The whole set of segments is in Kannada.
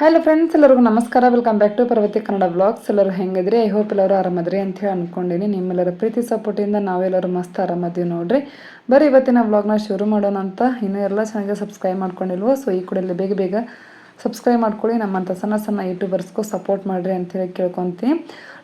ಹಲೋ ಫ್ರೆಂಡ್ಸ್ ಎಲ್ಲರಿಗೂ ನಮಸ್ಕಾರ. Welcome back to Parvati Kannada blogs ಎಲ್ಲರೂ ಹೆಂಗಿದ್ರಿ? ಐ ಹೋಪ್ ಎಲ್ಲರೂ ಆರಾಮದ್ರಿ ಅಂತ ಹೇಳಿ ಅಂದ್ಕೊಂಡಿನಿ ನಿಮ್ಮೆಲ್ಲರ ಪ್ರೀತಿ ಸಪೋರ್ಟಿಂದ ನಾವೆಲ್ಲರೂ ಮಸ್ತ್ ಆರಾಮದೀವಿ ನೋಡ್ರಿ. ಬರೀ ಇವತ್ತಿನ ವ್ಲಾಗ್ನ ಶುರು ಮಾಡೋಣ ಅಂತ. ಇನ್ನೂ ಎಲ್ಲ ಚೆನ್ನಾಗಿ ಸಬ್ಸ್ಕ್ರೈಬ್ ಮಾಡ್ಕೊಂಡಿಲ್ವೋ ಸೊ ಈ ಕೂಡಲೇ ಬೇಗ ಬೇಗ ಸಬ್ಸ್ಕ್ರೈಬ್ ಮಾಡ್ಕೊಳ್ಳಿ. ನಮ್ಮಂಥ ಸಣ್ಣ ಸಣ್ಣ ಯೂಟ್ಯೂಬರ್ಸ್ಗೂ ಸಪೋರ್ಟ್ ಮಾಡಿರಿ ಅಂತೇಳಿ ಕೇಳ್ಕೊತೀನಿ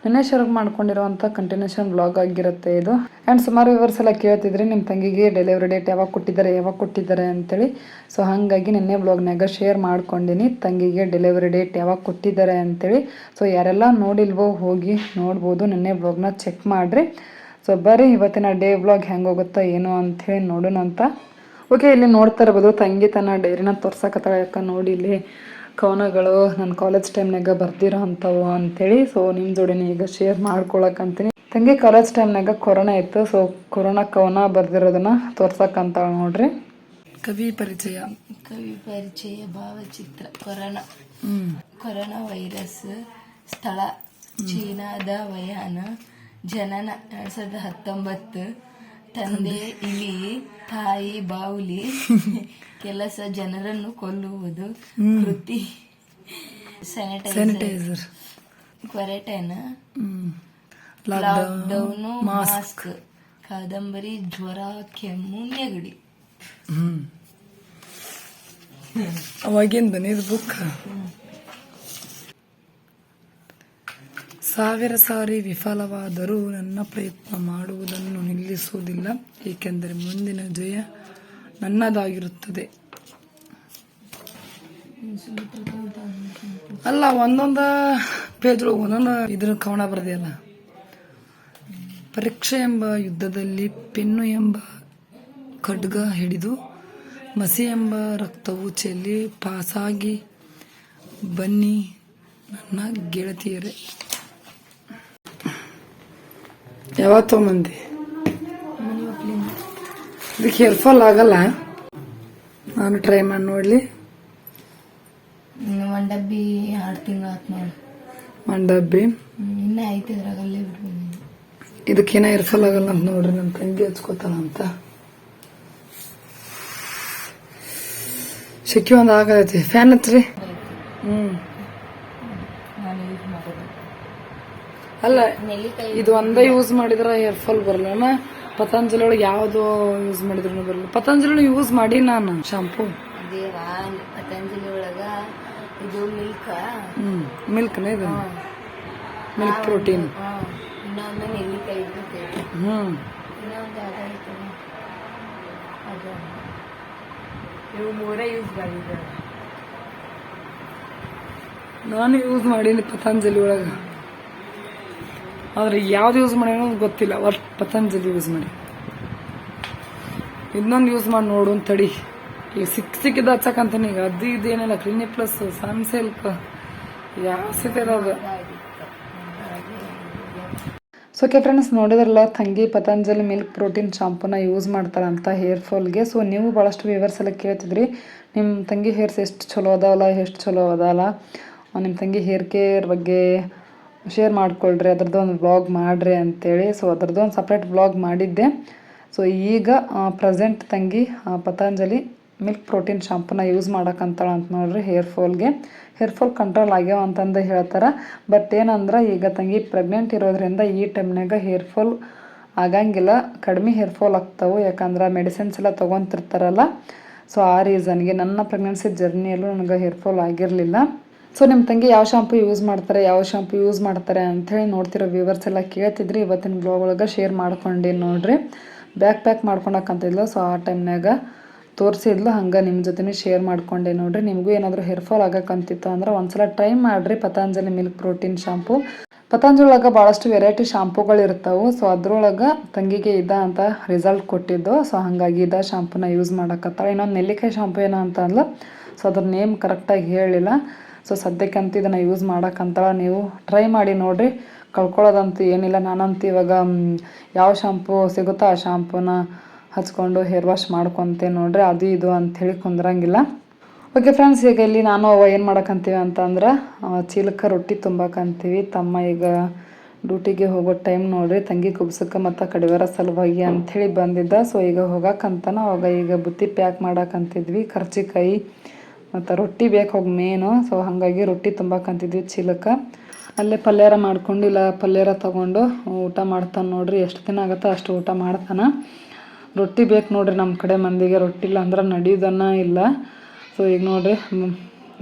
ನಿನ್ನೆ ಶುರು ಮಾಡ್ಕೊಂಡಿರೋವಂಥ ಕಂಟಿನ್ಯೂಷನ್ ಬ್ಲಾಗ್ ಆಗಿರುತ್ತೆ ಇದು. ಆ್ಯಂಡ್ ಸುಮಾರು ವಿವರ್ಸ್ ಎಲ್ಲ ಕೇಳ್ತಿದ್ರೆ ನಿಮ್ಮ ತಂಗಿಗೆ ಡೆಲಿವರಿ ಡೇಟ್ ಯಾವಾಗ ಕೊಟ್ಟಿದ್ದಾರೆ ಯಾವಾಗ ಕೊಟ್ಟಿದ್ದಾರೆ ಅಂತೇಳಿ. ಸೊ ಹಾಗಾಗಿ ನಿನ್ನೆ ಬ್ಲಾಗ್ನಾಗ ಶೇರ್ ಮಾಡ್ಕೊಂಡಿನಿ, ತಂಗಿಗೆ ಡೆಲಿವರಿ ಡೇಟ್ ಯಾವಾಗ ಕೊಟ್ಟಿದ್ದಾರೆ ಅಂತೇಳಿ. ಸೊ ಯಾರೆಲ್ಲ ನೋಡಿಲ್ವೋ ಹೋಗಿ ನೋಡ್ಬೋದು, ನಿನ್ನೆ ಬ್ಲಾಗ್ನ ಚೆಕ್ ಮಾಡಿರಿ. ಸೊ ಬರ್ರಿ, ಇವತ್ತಿನ ಡೇ ಬ್ಲಾಗ್ ಹೆಂಗೆ ಹೋಗುತ್ತಾ ಏನು ಅಂಥೇಳಿ ನೋಡೋಣ ಅಂತ ಓಕೆ ಇಲ್ಲಿ ನೋಡ್ತಾ ಇರ್ಬೋದು ತಂಗಿ ತನ್ನ ಡೈರಿನ ತೋರ್ಸಕತ್ತಾಳ ಯಾಕ ನೋಡಿ ಇಲ್ಲಿ ಕವನಗಳು ನನ್ನ ಕಾಲೇಜ್ ಟೈಮ್ನಾಗ ಬರ್ದಿರೋ ಅಂಥವು ಅಂಥೇಳಿ ಸೊ ನಿಮ್ಮ ಜೋಡಿನ ಈಗ ಶೇರ್ ಮಾಡ್ಕೊಳಕಂತೀನಿ ತಂಗಿ ಕಾಲೇಜ್ ಟೈಮ್ನಾಗ ಕೊರೋನಾ ಇತ್ತು ಸೊ ಕೊರೋನಾ ಕವನ ಬರ್ದಿರೋದನ್ನ ತೋರ್ಸಕ್ಕಂತ ನೋಡ್ರಿ. ಕವಿ ಪರಿಚಯ. ಕವಿ ಪರಿಚಯ ಭಾವಚಿತ್ರ ಕೊರೋನಾ. ಹ್ಮ್. ಕೊರೋನಾ ವೈರಸ್ ಸ್ಥಳ ಚೀನಾದ ವಯಾನ ಜನನ ಎರಡ್ ಸಾವಿರದ ಹತ್ತೊಂಬತ್ತು ತಂದೆ ಇಲಿ ತಾಯಿ ಬಾವುಲಿ. ಕೆಲಸ ಜನರನ್ನು ಕೊಲ್ಲುವುದು ವೃತ್ತಿ ಸ್ಯಾನಿಟೈಸರ್ ಕ್ವಾರಂಟೈನ್ ಲಾಕ್ಡೌನ್ ಮಾಸ್ಕ್ ಕಾದಂಬರಿ ಜ್ವರ ಕೆಮ್ಮು ನೆಗಡಿ. ಅವಾಗಿಂದ ಇದು ಬುಕ್ ಸಾವಿರ ಸಾರಿ ವಿಫಲವಾದರೂ ನನ್ನ ಪ್ರಯತ್ನ ಮಾಡುವುದನ್ನು ನಿಲ್ಲಿಸುವುದಿಲ್ಲ ಏಕೆಂದರೆ ಮುಂದಿನ ಜಯ ನನ್ನದಾಗಿರುತ್ತದೆ. ಅಲ್ಲ, ಒಂದೊಂದು ಪೇಜ್ ಒಂದೊಂದು ಇದ್ರ ಕವನ ಬರ್ದಿಯಲ್ಲ ಪರೀಕ್ಷೆ ಎಂಬ ಯುದ್ಧದಲ್ಲಿ ಪೆನ್ನು ಎಂಬ ಖಡ್ಗ ಹಿಡಿದು ಮಸಿ ಎಂಬ ರಕ್ತವು ಚೆಲ್ಲಿ ಪಾಸಾಗಿ ಬನ್ನಿ ನನ್ನ ಗೆಳತಿಯರೇ. ಯಾವತ್ತೋ ಮಂದಿ. ಇದಕ್ಕೆ ಹೇರ್ ಫಾಲ್ ಆಗಲ್ಲ. ನಾನು ಟ್ರೈ ಮಾಡಿ ನೋಡಲಿ. ಒಂದು ಡಬ್ಬಿ ಎರಡು ತಿಂಗಳು ಆತ್ ನೋಡಿ. ಒಂದು ಡಬ್ಬಿ. ಇನ್ನ ಐತೆ ಅಲ್ಲೇ ಬಿಡ್ಬೋದು ಇದಕ್ಕೇನ ಹೇರ್ ಫಾಲ್ ಆಗಲ್ಲ ಅಂತ ನೋಡ್ರಿ ನಮ್ಮ ತಂಗಿ ಹಚ್ಕೋತಾಳ ಅಂತ. ಶೆಕಿ ಒಂದು ಆಗೈತಿ. ಫ್ಯಾನ್ ಹತ್ರಿ ಮಾಡೋದು. ಅಲ್ಲ ಇದು ಒಂದೇ ಯೂಸ್ ಮಾಡಿದ್ರೆ ಹೇರ್ ಫಾಲ್ ಬರಲ್ಲ ಪತಂಜಲಿ ಒಳಗೆ ಯಾವ್ದು ಯೂಸ್ ಮಾಡಿದ್ರು ಬರಲ್ಲ. ಪತಂಜಲಿ ಯೂಸ್ ಮಾಡಿ ನಾನು ಶಾಂಪೂ ದೇವ ಪತಂಜಲಿ ಒಳಗ ಇದು ಮಿಲ್ಕ್ ಹ್ಮ್ ಮಿಲ್ಕ್ನೇ ಇದು? ಮಿಲ್ಕ್ ಪ್ರೋಟೀನ್ ಇನ್ನೊಂದು ನೆಲ್ಲಿಕಾಯಿ ಹ್ಮ್. ಇನ್ನೊಂದು ಯಾವ್ದಾಯ್ತು ಅದು. ಇವು ಮೂರೇ ಯೂಸ್ ಮಾಡಿದ್ದಾರೆ ನಾನು ಯೂಸ್ ಮಾಡೀನಿ ಪತಂಜಲಿ ಒಳಗ. ಆದ್ರೆ ಯಾವ್ದು ಯೂಸ್ ಮಾಡಿ ಗೊತ್ತಿಲ್ಲ. ಒಟ್ಟು ಪತಂಜಲಿ ಯೂಸ್ ಮಾಡಿ. ಇನ್ನೊಂದು ಯೂಸ್ ಮಾಡಿ ನೋಡು ಅಂತ ತಡಿ ಈಗ ಸಿಕ್ ಸಿಕ್ಕಿದ ಹಚ್ಚಕಂತೀನಿ. ಈಗ ಅದು ಇದೇನಿಲ್ಲ ಕ್ಲಿನಿಕ್ ಪ್ಲಸ್ ಸನ್ ಸಿಲ್ಕ್ ಯಾವ ಸಿಕ್ಕಿರೋದು ಸೊ ಓಕೆ ಫ್ರೆಂಡ್ಸ್ ನೋಡಿದ್ರಲ್ಲ, ತಂಗಿ ಪತಂಜಲಿ ಮಿಲ್ಕ್ ಪ್ರೋಟೀನ್ ಶಾಂಪೂನ ಯೂಸ್ ಮಾಡ್ತಾರಂತ ಹೇರ್ ಫಾಲ್ಗೆ ಸೊ ನೀವು ಭಾಳಷ್ಟು ವ್ಯೂವರ್ಸ್ ಎಲ್ಲ ಕೇಳ್ತಿದ್ರಿ. ನಿಮ್ಮ ತಂಗಿ ಹೇರ್ಸ್ ಎಷ್ಟು ಚಲೋ ಅದಾವಲ್ಲ, ಎಷ್ಟು ಚಲೋ ಅದಲ್ಲ ನಿಮ್ಮ ತಂಗಿ ಹೇರ್ ಕೇರ್ ಬಗ್ಗೆ ಶೇರ್ ಮಾಡಿಕೊಳ್ಳ್ರಿ ಅದ್ರದ್ದು ಒಂದು ವ್ಲಾಗ್ ಮಾಡಿರಿ ಅಂತೇಳಿ. ಸೊ ಅದ್ರದ್ದು ಒಂದು ಸಪ್ರೇಟ್ ವ್ಲಾಗ್ ಮಾಡಿದ್ದೆ. ಸೊ ಈಗ ಪ್ರೆಸೆಂಟ್ ತಂಗಿ ಪತಂಜಲಿ ಮಿಲ್ಕ್ ಪ್ರೋಟೀನ್ ಶಾಂಪೂನ ಯೂಸ್ ಮಾಡಕ್ಕಂತಾಳ ಅಂತ ನೋಡ್ರಿ ಹೇರ್ ಫಾಲ್ಗೆ ಹೇರ್ ಫಾಲ್ ಕಂಟ್ರೋಲ್ ಆಗ್ಯಾವ ಅಂತಂದು ಹೇಳ್ತಾರೆ. ಬಟ್ ಏನಂದ್ರೆ, ಈಗ ತಂಗಿ ಪ್ರೆಗ್ನೆಂಟ್ ಇರೋದ್ರಿಂದ ಈ ಟೈಮ್ನಾಗ ಹೇರ್ ಫಾಲ್ ಆಗಂಗಿಲ್ಲ. ಕಡಿಮೆ ಹೇರ್ ಫಾಲ್ ಆಗ್ತಾವೆ. ಯಾಕಂದ್ರೆ ಮೆಡಿಸಿನ್ಸ್ ಎಲ್ಲ ತೊಗೊತಿರ್ತಾರಲ್ಲ. ಸೊ ಆ ರೀಸನ್ಗೆ ನನ್ನ ಪ್ರೆಗ್ನೆನ್ಸಿ ಜರ್ನಿಯಲ್ಲೂ ನನಗೆ ಹೇರ್ ಫಾಲ್ ಆಗಿರಲಿಲ್ಲ. ಸೊ ನಿಮ್ಮ ತಂಗಿ ಯಾವ ಶಾಂಪು ಯೂಸ್ ಮಾಡ್ತಾರೆ, ಯಾವ ಶಾಂಪು ಯೂಸ್ ಮಾಡ್ತಾರೆ ಅಂಥೇಳಿ ನೋಡ್ತಿರೋ ವ್ಯೂವರ್ಸ್ ಎಲ್ಲ ಕೇಳ್ತಿದ್ರಿ. ಇವತ್ತಿನ ಬ್ಲಾಗ್ ಒಳಗೆ ಶೇರ್ ಮಾಡ್ಕೊಂಡು ನೋಡ್ರಿ. ಬ್ಯಾಕ್ ಪ್ಯಾಕ್ ಮಾಡ್ಕೊಳಕ್ಕಂತಿದ್ಲು ಸೊ ಆ ಟೈಮ್ನಾಗ ತೋರಿಸಿದ್ಲು. ಹಂಗೆ ನಿಮ್ಮ ಜೊತೆನೇ ಶೇರ್ ಮಾಡ್ಕೊಂಡೆ ನೋಡ್ರಿ. ನಿಮಗೂ ಏನಾದರೂ ಹೇರ್ ಫಾಲ್ ಆಗಕ್ಕಂತಿತ್ತು ಅಂದ್ರೆ ಒಂದ್ಸಲ ಟ್ರೈ ಮಾಡಿರಿ. Patanjali milk protein shampoo Patanjali ಒಳಗೆ ಭಾಳಷ್ಟು ವೆರೈಟಿ ಶಾಂಪುಗಳು ಇರ್ತಾವೆ. ಸೊ ಅದರೊಳಗೆ ತಂಗಿಗೆ ಇದ ಅಂತ ರಿಸಲ್ಟ್ ಕೊಟ್ಟಿದ್ದು. ಸೊ ಹಾಗಾಗಿ ಇದ ಶಾಂಪೂನ ಯೂಸ್ ಮಾಡಕತ್ತಾಳೆ. ಇನ್ನೊಂದು ನೆಲ್ಲಿಕಾಯಿ ಶಾಂಪು ಏನೋ ಅಂತ ಅಂದ್ಲು. ಸೊ ಅದ್ರ ನೇಮ್ ಕರೆಕ್ಟಾಗಿ ಹೇಳಿಲ್ಲ. ಸೊ ಸದ್ಯಕ್ಕಂತೂ ಇದನ್ನು ಯೂಸ್ ಮಾಡೋಕ್ಕಂತಳ ನೀವು ಟ್ರೈ ಮಾಡಿ ನೋಡಿರಿ. ಕಳ್ಕೊಳ್ಳೋದಂತೂ ಏನಿಲ್ಲ. ನಾನಂತೂ ಇವಾಗ ಯಾವ ಶಾಂಪು ಸಿಗುತ್ತೋ ಆ ಶಾಂಪೂನ ಹಚ್ಕೊಂಡು ಹೇರ್ ವಾಶ್ ಮಾಡ್ಕೊತೆ ನೋಡ್ರಿ. ಅದು ಇದು ಅಂಥೇಳಿ ಕುಂದ್ರಂಗಿಲ್ಲ. ಓಕೆ ಫ್ರೆಂಡ್ಸ್ ಈಗ ಇಲ್ಲಿ ನಾನು ಅವ ಏನು ಮಾಡೋಕ್ಕಂತೀವಿ ಅಂತಂದ್ರೆ ಚೀಲಕ್ಕೆ ರೊಟ್ಟಿ ತುಂಬಕ್ಕಂತೀವಿ ತಮ್ಮ ಈಗ ಡ್ಯೂಟಿಗೆ ಹೋಗೋ ಟೈಮ್ ನೋಡ್ರಿ. ತಂಗಿ ಕುಬ್ಸಕ್ಕೆ ಮತ್ತು ಕಡಿವಾರ ಸಲುವಾಗಿ ಅಂಥೇಳಿ ಬಂದಿದ್ದ. ಸೊ ಈಗ ಹೋಗಕ್ಕಂತನ ಅವಾಗ ಈಗ ಬುತ್ತಿ ಪ್ಯಾಕ್ ಮಾಡಕ್ಕಂತಿದ್ವಿ ಕರ್ಚಿಕಾಯಿ ಮತ್ತು ರೊಟ್ಟಿ ಬೇಕು ಹೋಗಿ ಮೇನು ಸೊ ಹಾಗಾಗಿ ರೊಟ್ಟಿ ತುಂಬಾಕಂತಿದ್ವಿ ಚೀಲಕ್ಕೆ. ಅಲ್ಲೇ ಪಲ್ಯಾರ ಮಾಡ್ಕೊಂಡು ಇಲ್ಲ ಪಲ್ಯಾರ ತೊಗೊಂಡು ಊಟ ಮಾಡ್ತಾನೆ ನೋಡ್ರಿ. ಎಷ್ಟು ದಿನ ಆಗುತ್ತೋ ಅಷ್ಟು ಊಟ ಮಾಡ್ತಾನೆ. ರೊಟ್ಟಿ ಬೇಕು ನೋಡ್ರಿ ನಮ್ಮ ಕಡೆ ಮಂದಿಗೆ. ರೊಟ್ಟಿ ಇಲ್ಲ ಅಂದ್ರೆ ನಡೆಯೋದನ್ನ ಇಲ್ಲ. ಸೊ ಈಗ ನೋಡ್ರಿ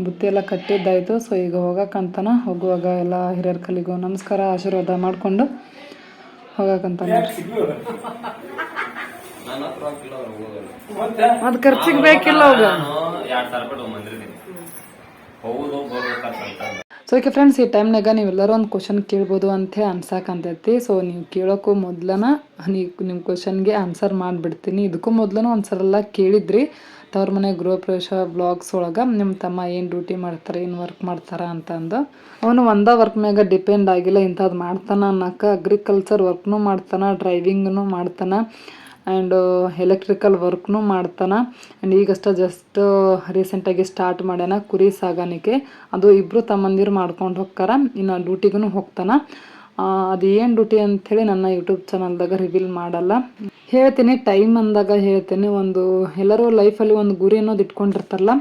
ಬುತ್ತಿ ಎಲ್ಲ ಕಟ್ಟಿದ್ದಾಯಿತು. ಸೊ ಈಗ ಹೋಗಕ್ಕಂತನ ಹೋಗುವಾಗ ಎಲ್ಲ ಹಿರಿಯರ ಕಲಿಗೂ ನಮಸ್ಕಾರ ಆಶೀರ್ವಾದ ಮಾಡಿಕೊಂಡು ಹೋಗಕ್ಕಂತ ಅದು ಖರ್ಚಿಗೆ ಬೇಕಿಲ್ಲ ಹೋಗ ಸೊ ಓಕೆ ಫ್ರೆಂಡ್ಸ್ ಈ ಟೈಮ್ನಾಗ ನೀವೆಲ್ಲರೂ ಒಂದು ಕ್ವಶನ್ ಕೇಳ್ಬೋದು ಅಂತೇಳಿ ಅನ್ಸಕ್ಕಂತೈತಿ ಸೊ ನೀವು ಕೇಳೋಕ್ಕೂ ಮೊದ್ಲನ, ನೀ ನಿಮ್ಮ ಕ್ವಶನ್ಗೆ ಆನ್ಸರ್ ಮಾಡಿಬಿಡ್ತೀನಿ. ಇದಕ್ಕೂ ಮೊದ್ಲು ಒಂದು ಸಲ ಕೇಳಿದ್ರಿ. ತವ್ರ ಮನೆ ಗೃಹ ಪ್ರವೇಶ ಬ್ಲಾಗ್ಸ್ ಒಳಗೆ ನಿಮ್ಮ ತಮ್ಮ ಏನು ಡ್ಯೂಟಿ ಮಾಡ್ತಾರೆ, ಏನು ವರ್ಕ್ ಮಾಡ್ತಾರ ಅಂತಂದು ಅವನು ಒಂದೇ ವರ್ಕ್ ಮ್ಯಾಗ ಡಿಪೆಂಡ್ ಆಗಿಲ್ಲ ಇಂಥದ್ದು ಮಾಡ್ತಾನ ಅನ್ನಕ್ಕೆ ಅಗ್ರಿಕಲ್ಚರ್ ವರ್ಕ್ನೂ ಮಾಡ್ತಾನೆ ಡ್ರೈವಿಂಗ್ನು ಮಾಡ್ತಾನೆ. ಆ್ಯಂಡ್ ಎಲೆಕ್ಟ್ರಿಕಲ್ ವರ್ಕ್ನು ಮಾಡ್ತಾನೆ. ಆ್ಯಂಡ್ ಈಗಷ್ಟೇ ಜಸ್ಟ್ ರೀಸೆಂಟಾಗಿ ಸ್ಟಾರ್ಟ್ ಮಾಡ್ಯಾನ ಕುರಿ ಸಾಗಾಣಿಕೆ. ಅದು ಇಬ್ಬರು ತಮ್ಮಂದಿರು ಮಾಡ್ಕೊಂಡು ಹೋಗ್ತಾರ. ಇನ್ನು ಡ್ಯೂಟಿಗೂ ಹೋಗ್ತಾನೆ. ಅದು ಏನು ಡ್ಯೂಟಿ ಅಂಥೇಳಿ ನನ್ನ ಯೂಟ್ಯೂಬ್ ಚಾನಲ್ದಾಗ ರಿವೀಲ್ ಮಾಡಲ್ಲ. ಹೇಳ್ತೀನಿ ಟೈಮ್ ಅಂದಾಗ ಹೇಳ್ತೀನಿ, ಒಂದು ಎಲ್ಲರೂ ಲೈಫಲ್ಲಿ ಒಂದು ಗುರಿ ಅನ್ನೋದು ಇಟ್ಕೊಂಡಿರ್ತಾರಲ್ಲ,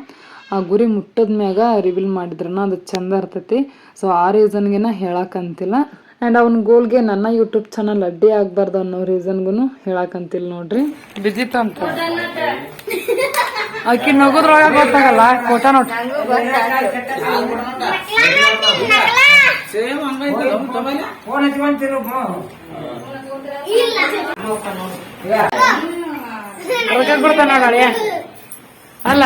ಆ ಗುರಿ ಮುಟ್ಟದ ಮ್ಯಾಗ ರಿವೀಲ್ ಮಾಡಿದ್ರನ ಅದು ಚಂದ ಇರ್ತೈತಿ. ಸೊ ಆ ರೀಸನ್ಗೆನ ಹೇಳಕ್ಕಂತಿಲ್ಲ ಆ್ಯಂಡ್ ಅವ್ನ ಗೋಲ್ಗೆ ನನ್ನ ಯೂಟ್ಯೂಬ್ ಚಾನಲ್ ಅಡ್ಡಿ ಆಗ್ಬಾರ್ದು ಅನ್ನೋ ರೀಸನ್ಗೂ ಹೇಳಕ್ಕಂತಿಲ್ಲ ನೋಡ್ರಿ. ಬಿಜಿತ್ ಅಂತ. ಅಕ್ಕಿ ನಗುದ್ರೊಳಗೆ ಗೊತ್ತಾಗಲ್ಲ ಕೋಟ ನೋಟ್ ರೊಕ್ಕ ಕೊಡ್ತಾನ ಗಾಳಿಯ ಅಲ್ಲ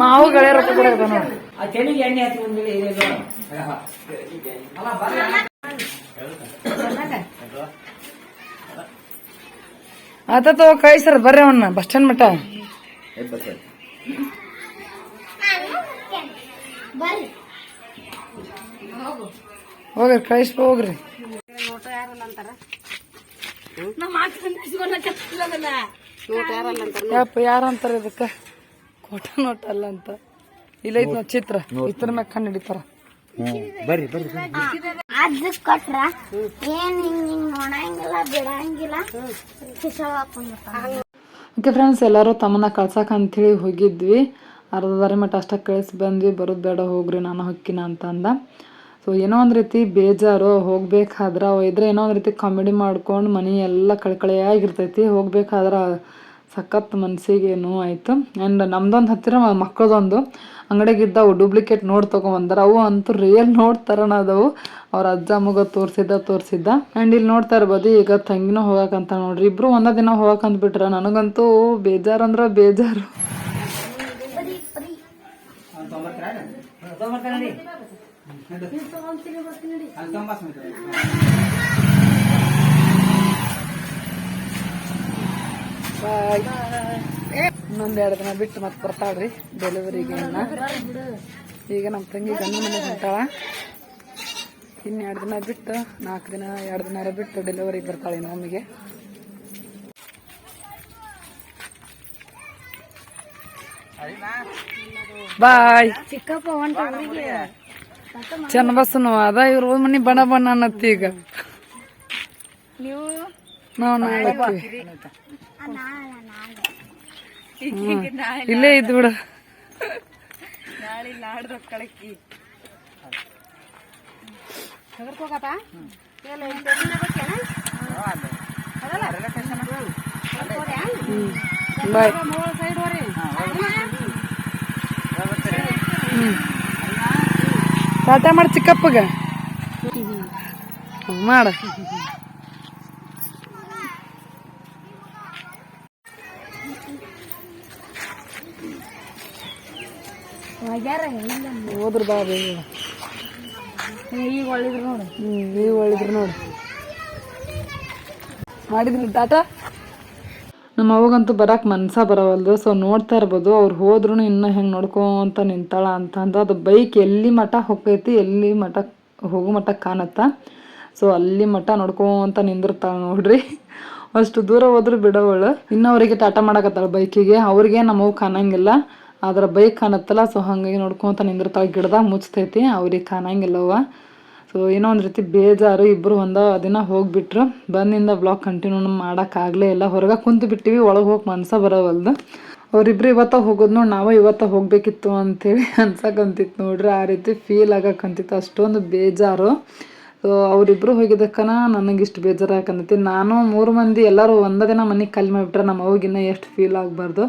ಮಾವು ಗಳೇ ರೊಕ್ಕ ಕೊಡಕ ನೋಡಿ. ಆತ ತಗೋ ಕೈ ಸರ್ ಬರ್ರಿ ಅವನ್ನ ಬಸ್ ಸ್ಟ್ಯಾಂಡ್ ಮಟ್ಟ. ಹೋಗ್ರಿ, ಕಳಿಸ್ಬ, ಹೋಗ್ರಿ. ಯಪ್ಪ ಯಾರ ಅಂತಾರ ಇದಕ್ಕ? ಕೋಟ ನೋಟ ಅಲ್ಲ ಅಂತ ಇಲ್ಲ ಐತ್ ನೋಡ್ ಚಿತ್ರ. ಇತ್ರ ಮ್ಯಾಗ ಕಣ್ಣು ಹಿಡಿತಾರ. ಅದು ಕೊಟ್ರ? ಏನ್ ಹಿಂಗ್ ಹಿಂಗ್ ನೋಡಂಗಿಲ್ಲ ಬಿಡಂಗಿಲ್ಲ. ಓಕೆ ಫ್ರೆಂಡ್ಸ್ ಎಲ್ಲರೂ ತಮ್ಮನ್ನ ಕಳ್ಸಕ್ಕೆ ಅಂಥೇಳಿ ಹೋಗಿದ್ವಿ. ಅರ್ಧ ದಾರಿ ಮಟ್ಟ ಅಷ್ಟ ಕಳಿಸಿ ಬಂದ್ವಿ. ಬರೋದು ಬೇಡ ಹೋಗ್ರಿ ನಾನು ಹೊಕ್ಕಿನ ಅಂತ ಅಂದ ಸೊ ಏನೋ ಒಂದು ರೀತಿ ಬೇಜಾರು. ಹೋಗ್ಬೇಕಾದ್ರೆ ಅವ ಇದ್ರೆ ಏನೋ ಒಂದು ರೀತಿ ಕಾಮಿಡಿ ಮಾಡ್ಕೊಂಡು ಮನೆ ಎಲ್ಲ ಕಳ್ಕಳಿಯಾಗಿರ್ತೈತಿ. ಹೋಗ್ಬೇಕಾದ್ರೆ ಸಖತ್ ಮನಸ್ಸಿಗೆ ನೋವು ಆಯಿತು. ಆ್ಯಂಡ್ ನಮ್ದೊಂದು ಹತ್ತಿರ ಮಕ್ಕಳದೊಂದು ಅಂಗಡಿಗಿದ್ದಾವು ಡೂಪ್ಲಿಕೇಟ್ ನೋಡ್ ತೊಗೊಂಬಂದಾರ. ಅವು ಅಂತೂ ರಿಯಲ್ ನೋಡ್ ಥರನ ಅದಾವು. ಅವ್ರ ಅಜ್ಜ ಮುಗ ತೋರಿಸಿದ್ದ ತೋರಿಸಿದ್ದ. ಆ್ಯಂಡ್ ಇಲ್ಲಿ ನೋಡ್ತಾ ಇರ್ಬೋದು ಈಗ ತಂಗಿನೂ ಹೋಗಕ್ಕಂತ ನೋಡ್ರಿ. ಇಬ್ರು ಒಂದೇ ದಿನ ಹೋಗಕ್ಕಂತ ಬಿಟ್ರ ನನಗಂತೂ ಬೇಜಾರು ಅಂದ್ರೆ ಬೇಜಾರು. ಎರಡು ದಿನ ಬಿಟ್ಟು ಮತ್ತೆ ಬರ್ತಾಳ್ರಿ ಡೆಲಿವರಿಗೆ ಈಗ ನಮ್ಮ ತಂಗಿ ಗಂಡ ಮನೆಗೆ ಹೊಂಟಾಳ. ಇನ್ನೆರಡು ಎರಡು ದಿನ ಬಿಟ್ಟು ನಾಲ್ಕು ದಿನ ಎರಡು ದಿನ ಬಿಟ್ಟು ಡೆಲಿವರಿಗೆ ಬರ್ತಾಳೆ ನಮಗೆ ಬಾಯ್. ಚಿಕ್ಕಪ್ಪ ಚನ್ನಬಸನು ಅದ ಇವ್ರ ಮನಿ ಬಣ ಬಣ್ಣ ಅನ್ನತ್ತಿ ಈಗ. ನೀವು? ನಾವು ನಾಳೆ ಹೋಗ್ತೀವಿ. ನಾಳೆ ನಾಳೆ ಹ್ಮ್. ಇಲ್ಲೇ ಇದ್ದು ಬಿಡು ನಾಳೆ ನಾಡ್ದು ಕಳಕಿ. ಹೆದರ್ಕೋಕತ್ತ ಬಾಯ್. ಟಾಟಾ ಮಾಡಿ ಚಿಕ್ಕಪ್ಪಗ. ಮಾಡ. ಹೋದ್ರ ಬಾ ಬೇಗ ಈಗ ಒಳ್ಳಿದ್ರು ನೋಡಿ. ಹ್ಮ್ ಈಗ ಒಳ್ಳಿದ್ರು ನೋಡಿ. ಮಾಡಿದ್ರಿ ಟಾಟಾ? ನಮ್ಮ ಅವಾಗಂತೂ ಬರಕ್ಕೆ ಮನ್ಸ ಬರವಲ್ದು ಸೊ ನೋಡ್ತಾ ಇರ್ಬೋದು. ಅವ್ರು ಹೋದ್ರು ಇನ್ನ ಹೆಂಗೆ ನೋಡ್ಕೊಂತ ನಿಂತಾಳ ಅಂತ ಅಂದ. ಅದು ಬೈಕ್ ಎಲ್ಲಿ ಮಠ ಹೋಗೈತಿ ಎಲ್ಲಿ ಮಠ ಹೋಗೋ ಮಠ ಕಾಣತ್ತ. ಸೊ ಅಲ್ಲಿ ಮಠ ನೋಡ್ಕೊಂತ ನಿಂದಿರ್ತಾಳ ನೋಡ್ರಿ. ಅಷ್ಟು ದೂರ ಹೋದ್ರು ಬಿಡವಳು. ಇನ್ನು ಅವರಿಗೆ ಟಾಟಾ ಮಾಡಕತ್ತಾಳ ಬೈಕಿಗೆ. ಅವ್ರಿಗೆ ನಮ್ಮವು ಕಾಣಂಗಿಲ್ಲ. ಆದ್ರೆ ಬೈಕ್ ಕಾಣತ್ತಲ್ಲ ಸೊ ಹಾಗಾಗಿ ನೋಡ್ಕೊಂತ ನಿಂದಿರ್ತಾವ ಗಿಡದಾಗ ಮುಚ್ತೈತಿ, ಅವ್ರಿಗೆ ಕಾಣಂಗಿಲ್ಲವ ಸೊ ಏನೋ ಒಂದು ರೀತಿ ಬೇಜಾರು ಇಬ್ಬರು ಒಂದ ದಿನ ಹೋಗ್ಬಿಟ್ರು, ಬಂದಿಂದ ಬ್ಲಾಗ್ ಕಂಟಿನ್ಯೂ ಮಾಡೋಕ್ಕಾಗಲೇ ಇಲ್ಲ. ಹೊರಗೆ ಕುಂತು ಬಿಟ್ಟಿವಿ, ಒಳಗೆ ಹೋಗಿ ಮನ್ಸ ಬರೋವಲ್ದು. ಅವರಿಬ್ರು ಇವತ್ತ ಹೋಗೋದು ನೋಡಿ, ನಾವು ಇವತ್ತ ಹೋಗಬೇಕಿತ್ತು ಅಂತೇಳಿ ಅನ್ಸಕ್ಕಂತಿತ್ತು ನೋಡ್ರಿ, ಆ ರೀತಿ ಫೀಲ್ ಆಗಕ್ಕಂತಿತ್ತು ಅಷ್ಟೊಂದು ಬೇಜಾರು. ಸೊ ಅವರಿಬ್ರು ಹೋಗಿದ್ದಕ್ಕನ ನನಗೆ ಇಷ್ಟು ಬೇಜಾರು ಹಾಕಂತೈತಿ ನಾನು ಮೂರು ಮಂದಿ ಎಲ್ಲರೂ ಒಂದೇ ದಿನ ಮನೆಗೆ ಖಾಲಿ ಮಾಡಿಬಿಟ್ರೆ ನಮ್ಮ ಅವ್ಗಿನ್ನ ಎಷ್ಟು ಫೀಲ್ ಆಗಬಾರ್ದು.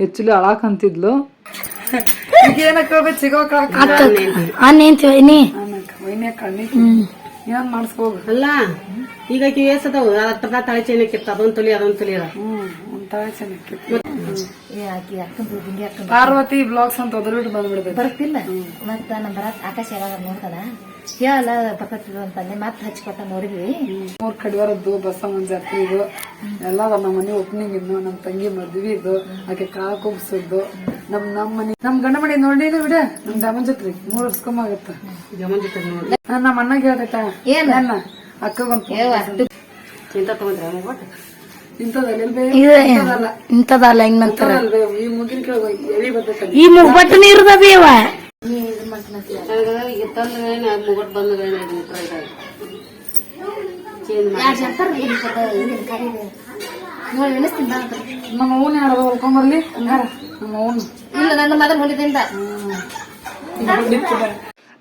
ಆ್ಯಕ್ಚುಲಿ ಅಳಾಕಂತಿದ್ಲು. ಅಲ್ಲ ಈಗ ಅದಾವ. ಅದ್ರ ತಾಳಿ ಚೈನ ಕಿತ್ತ ಅದೊಂದ್ ತೊಲಿ ಅದೊಂದ್ ತೊಲಿ ಅದ. ಪಾರ್ವತಿ ಬ್ಲಾಗ್ಸ್ ಅಂತ ಒದರ್ಬಿಟ್ಟು ಬಂದ್ಬಿಡ್ಬೇಕು ಬರ್ತಿಲ್ಲ. ಮತ್ತ ನಮ್ಮ ಬರತ್ ಆಕಾಶ ಯಾವಾಗ ನೋಡ್ತಾನ ಹೇಳಲ್ಲ ಬರ್ತದ ಅಂತಂದೆ ಮತ್ತೆ ಹಚ್ಕೊತ ನೋಡಿದ್ವಿ. ಮೂರ್ ಕಡಿವಾರದ್ದು ಬಸವನ ಜಾತ್ರೆ ಇದು. ಎಲ್ಲ ನಮ್ಮ ಮನೆ ಓಪನಿಂಗ್ ಇದ್ದು ನಮ್ಮ ತಂಗಿ ಮದ್ವಿ ಇದು ಆಕೆ ಕಾಳ ಕುಗ್ಸದ್ದು. ನಮ್ ನಮ್ ಮನೆ ನಮ್ ಗಂಡ ಮನೆ ನೋಡಿ ಬಿಡ. ನಮ್ ದಮನ್ ಜತ್ರಿ. ಮೂರ್ ವರ್ಷಕ್ಕೊಮ್ಮ ಆಗತ್ತ. ಜಮನ್ ಜೊತೆ ನೋಡಿ. ನಮ್ಮ ಅಣ್ಣಗೆ ಹೇಳ್ತೈತ ಏನ್? ಅಣ್ಣ ಅಕ್ಕಗೊಂದು ಚಿಂತ ತಗೊಂಡ್ರೆ ಒಟ್ಟು. ಇಂಥದಲ್ಲ ಇಂಥದಲ್ಲ ಇನ್ನಂತ ಈ ಮುಗಿನ ಕೆಳಗೆ ಎಳಿ ಬರ್ತೈತೆ ಈ ಮುಗ್ಬಟ್ಟು ನೀರ್ದ ಬೇವ ನನಗ ಈಗ ತಂದ ಮುಗಟ್ ಬಂದ ನೋಡಿ ಎಣಿಸ್ತೀನಿ ನಮ್ಮ ಅವ್ನ ಯಾರು ಹೊಲ್ಕೊಂಬರ್ಲಿ ಹಂಗಾರ. ನಮ್ಮ ಅವ್ನ ಇಲ್ಲ ನನ್ನ ಮದ ಹೊಡಿದಿಂದ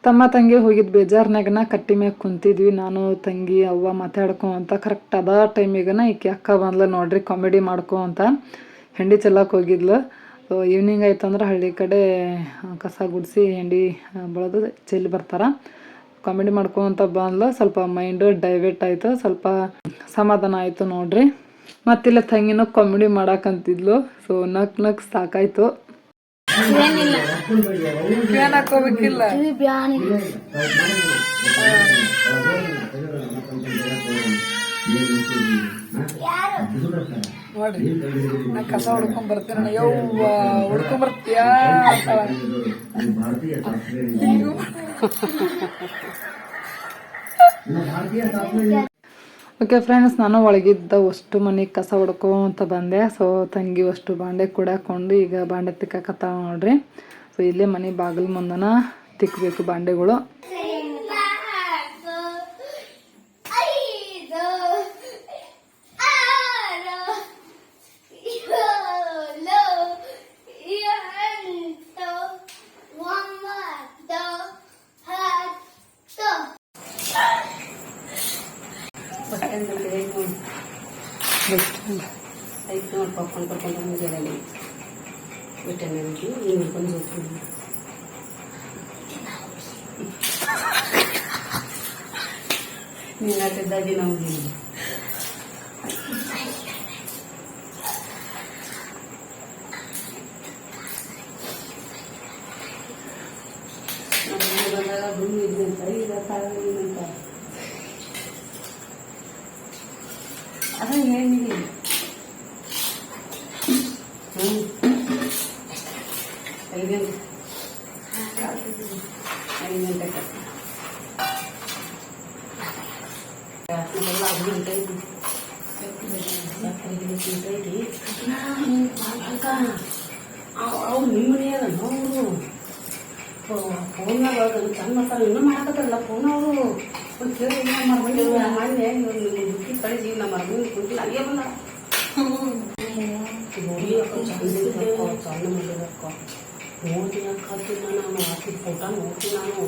ತಮ್ಮ ತಂಗಿ ಹೋಗಿದ್ದು ಬೇಜಾರ್ನಾಗನ ಕಟ್ಟಿ ಮ್ಯಾಗ ಕುಂತಿದ್ವಿ, ನಾನು ತಂಗಿ, ಅವ್ವ ಮಾತಾಡ್ಕೊ ಅಂತ. ಕರೆಕ್ಟ್ ಅದ ಟೈಮಿಗನ ಈಕೆ ಅಕ್ಕ ಬಂದ್ಲ, ನೋಡ್ರಿ ಕಾಮಿಡಿ ಮಾಡ್ಕೊ ಅಂತ. ಹೆಂಡಿ ಚೆಲ್ಲಕ್ಕೆ ಹೋಗಿದ್ಲು. ಈವ್ನಿಂಗ್ ಆಯ್ತು ಅಂದ್ರೆ ಹಳ್ಳಿ ಕಡೆ ಕಸ ಗುಡಿಸಿ ಹೆಂಡಿ ಬಳದು ಚೆಲ್ಲಿ ಬರ್ತಾರ. ಕಾಮಿಡಿ ಮಾಡ್ಕೊಂತ ಬಂದ್ಲು. ಸ್ವಲ್ಪ ಮೈಂಡ್ ಡೈವರ್ಟ್ ಆಯಿತು. ಸ್ವಲ್ಪ ಸಮಾಧಾನ ಆಯಿತು ನೋಡ್ರಿ. ಮತ್ತಿಲ್ಲ ತಂಗಿನೂ ಕಾಮಿಡಿ ಮಾಡಕ್ಕಂತಿದ್ಲು ಸೊ ನಕ್ ನಕ್ ಸಾಕಾಯ್ತು. ಏನ್ ಹಾಕೋಬೇಕಿಲ್ಲ ನೋಡ್ರಿ ನಾ ಕಸ ಹುಡ್ಕೊಂಡ್ ಬರ್ತೇನೆ ಯವ್ವ ಹುಡ್ಕೊಂಡ್ ಬರ್ತೀಯಾ ಅಂತಾಳ. ಓಕೆ ಫ್ರೆಂಡ್ಸ್ ನಾನು ಒಳಗಿದ್ದ ಅಷ್ಟು ಮನೆ ಕಸ ಹೊಡ್ಕೊ ಅಂತ ಬಂದೆ. ಸೊ ತಂಗಿ ಅಷ್ಟು ಬಾಂಡೆ ಕುಡಾಕೊಂಡು ಈಗ ಬಾಂಡೆ ತಿಕ್ಕಾಕತ್ತಾವ ನೋಡ್ರಿ. ಸೊ ಇಲ್ಲೇ ಮನೆ ಬಾಗಿಲು ಮುಂದನ ತಿಕ್ಕಬೇಕು ಬಾಂಡೆಗಳು. ಐದು ನೋಡಿ ಪಾಪ್ಕಾರ್ನ್ ಕರ್ಕೊಂಡು ಮುಂಜಾನೆ ಬಿಟ್ಟೆ ನನಗೆ ಈಗ ಬಂದು ಹೋಗ್ತೀನಿ ನೀನು ಹಾಕಿದ್ದಾಗಿ ನಾವು ಬಂದಾಗ ಭೂಮಿ ಇದ್ದಂತ ಈಗ ಅವ್ರು ನಿಮ್ಮ ಮನೆಯಾಗ ಅವರು ಫೋನ್ನಾಗ ಚಂದ ಮಾಡ್ತಾರೆ ಇನ್ನೂ ಮಾಡಕತ್ತಾರಲ್ಲ ಫೋನ್ ಅವರು ಒಂದು ಕೇಳಿ ಮಾಡಿ ಮಾಡಿ ಬುಕ್ಕಿ ಕಳಿಸಿ ನಮ್ಮ ಮರಮನಿ ಕುಂತಿಲ್ಲ ಅಲ್ಲೇ ಬಂದ ನೋಡಿ ಅಕ್ಕ ಚಂದ ಚಂದ ಮಾಡಿದಕ್ಕ ನೋಡ್ತೀನಿ ಅಕ್ಕ ಹಾಕಿದ್ನ ನಾನು ಹಾಕಿದ ಫೋಟೋ ನೋಡ್ತೀನಿ ನಾನು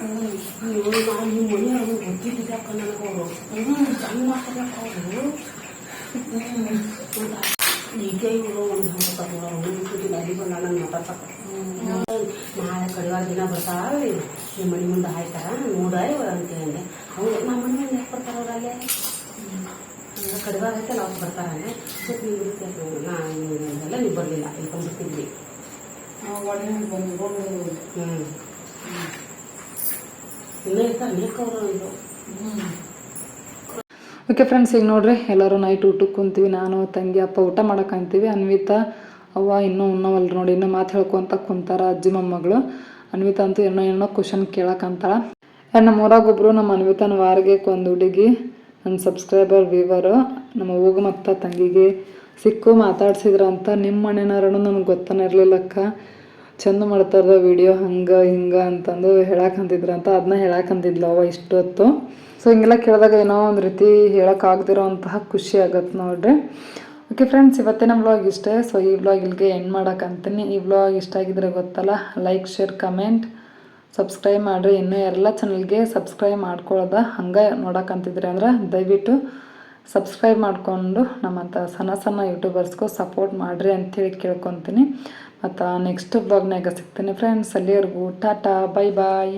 ನೋಡಿ ನಾವು ನಿಮ್ಮ ಮನೆಯವ್ರು ಗೊತ್ತಿದ್ದಿದ್ದೆ ಅಕ್ಕ ನನಗೆ ಅವರು ಚಂದ ಮಾಡ್ತಾರೆ ಅಕ್ಕ ಅವರು ಈಗ ಇವರು ಒಂದು ಹೇಳ್ತಾರೆ ಅವ್ರು ಅಲ್ಲಿ ಬಂದ ನನ್ನ ಮಾತಾಡ್ಸಕ್ಕ ನಾಳೆ ಕಡಿವಾರ ದಿನ ಬರ್ತಾವೆ ನಿಮ್ಮ ಮನೆ ಮುಂದೆ ಆಯ್ತಾರ ನೋಡ ಅಂತ ಹೇಳಿದೆ ಹೌದು ನಮ್ಮ ಮನೆ ಮುಂದೆ ಯಾಕೆ ಬರ್ತಾರ ಅವ್ರು ಅಲ್ಲೇ ಕಡಿವಾರ ಐತೆ ನಾವು ಬರ್ತಾರಲ್ಲೇ ಸ್ವಲ್ಪ ನೀವು ಇರುತ್ತೆ ನಾ ಎಲ್ಲ ನೀವು ಬರಲಿಲ್ಲ ಇಳ್ಕೊಂಡ್ಬಿಟ್ಟಿದ್ವಿ ಹ್ಞೂ ಇನ್ನೂ ಇರ್ತಾರೆ ನೇಕವರು ಇದು ಓಕೆ ಫ್ರೆಂಡ್ಸ್ ಈಗ ನೋಡ್ರಿ, ಎಲ್ಲರೂ ನೈಟ್ ಊಟಕ್ಕೆ ಕುಂತೀವಿ. ನಾನು, ತಂಗಿ, ಅಪ್ಪ ಊಟ ಮಾಡಕ್ಕೆ ಅಂತೀವಿ. ಅನ್ವಿತಾ, ಅವ್ವ, ಇನ್ನೂ ಉಣ್ಣವಲ್ರಿ ನೋಡಿ, ಇನ್ನೂ ಮಾತು ಹೇಳ್ಕೊಂತ ಕುಂತಾರ ಅಜ್ಜಿ, ಮೊಮ್ಮಗಳು. ಅನ್ವಿತಾ ಅಂತೂ ಏನೋ ಏನೋ ಕ್ವಶನ್ ಕೇಳಕ್ಕಂತಾಳ ಆ್ಯಂಡ್ ನಮ್ಮ ಊರಾಗೊಬ್ಬರು ನಮ್ಮ ಅನ್ವಿತನ ವಾರಿಗೆ ಒಂದು ಹುಡುಗಿ ನನ್ನ ಸಬ್ಸ್ಕ್ರೈಬರ್ ವಿವರು ನಮ್ಮ ಹೋಗು ಮತ್ತು ತಂಗಿಗೆ ಸಿಕ್ಕು ಮಾತಾಡ್ಸಿದ್ರ ಅಂತ ನಿಮ್ಮ ಮನೆಯವ್ರೂ ನನಗೆ ಗೊತ್ತನೇ ಇರಲಿಲ್ಲಕ್ಕ. ಚಂದ ಮಾಡ್ತಾರದ ವಿಡಿಯೋ ಹಂಗೆ, ಹಿಂಗೆ ಅಂತಂದು ಹೇಳಕ್ಕಂತಿದ್ರು ಅಂತ ಅದನ್ನ ಹೇಳಕ್ಕಂತಿದ್ಲು ಅವ ಇಷ್ಟೊತ್ತು. ಸೊ ಹಿಂಗೆಲ್ಲ ಕೇಳಿದಾಗ ಏನೋ ಒಂದು ರೀತಿ ಹೇಳೋಕ್ಕಾಗ್ದಿರೋ ಅಂತಹ ಖುಷಿ ಆಗತ್ತೆ ನೋಡ್ರಿ. ಓಕೆ ಫ್ರೆಂಡ್ಸ್ ಇವತ್ತೇ ನಮ್ಮ ಬ್ಲಾಗ್ ಇಷ್ಟೇ. ಸೊ ಈ ಬ್ಲಾಗ್ ಇಲ್ಲಿಗೆ ಎಂಡ್ ಮಾಡೋಕ್ಕಂತೀನಿ ಈ ಬ್ಲಾಗ್ ಇಷ್ಟ ಆಗಿದ್ರೆ ಗೊತ್ತಲ್ಲ ಲೈಕ್ ಶೇರ್ ಕಮೆಂಟ್ ಸಬ್ಸ್ಕ್ರೈಬ್ ಮಾಡಿರಿ. ಇನ್ನೂ ಎಲ್ಲ ಚಾನಲ್ಗೆ ಸಬ್ಸ್ಕ್ರೈಬ್ ಮಾಡ್ಕೊಳ್ಳೋದ ಹಂಗೆ ನೋಡಕ್ಕಂತಿದ್ರಿ ಅಂದ್ರೆ ದಯವಿಟ್ಟು ಸಬ್ಸ್ಕ್ರೈಬ್ ಮಾಡಿಕೊಂಡು ನಮ್ಮಂಥ ಸಣ್ಣ ಸಣ್ಣ ಯೂಟ್ಯೂಬರ್ಸ್ಗೂ ಸಪೋರ್ಟ್ ಮಾಡಿರಿ ಅಂಥೇಳಿ ಕೇಳ್ಕೊತೀನಿ. ಮತ್ತು ನೆಕ್ಸ್ಟ್ ಬ್ಲಾಗ್ನಾಗ ಸಿಗ್ತೇನೆ ಫ್ರೆಂಡ್ಸ್ ಅಲ್ಲಿವರೆಗೂ ಟಾಟಾ ಬೈ ಬಾಯ್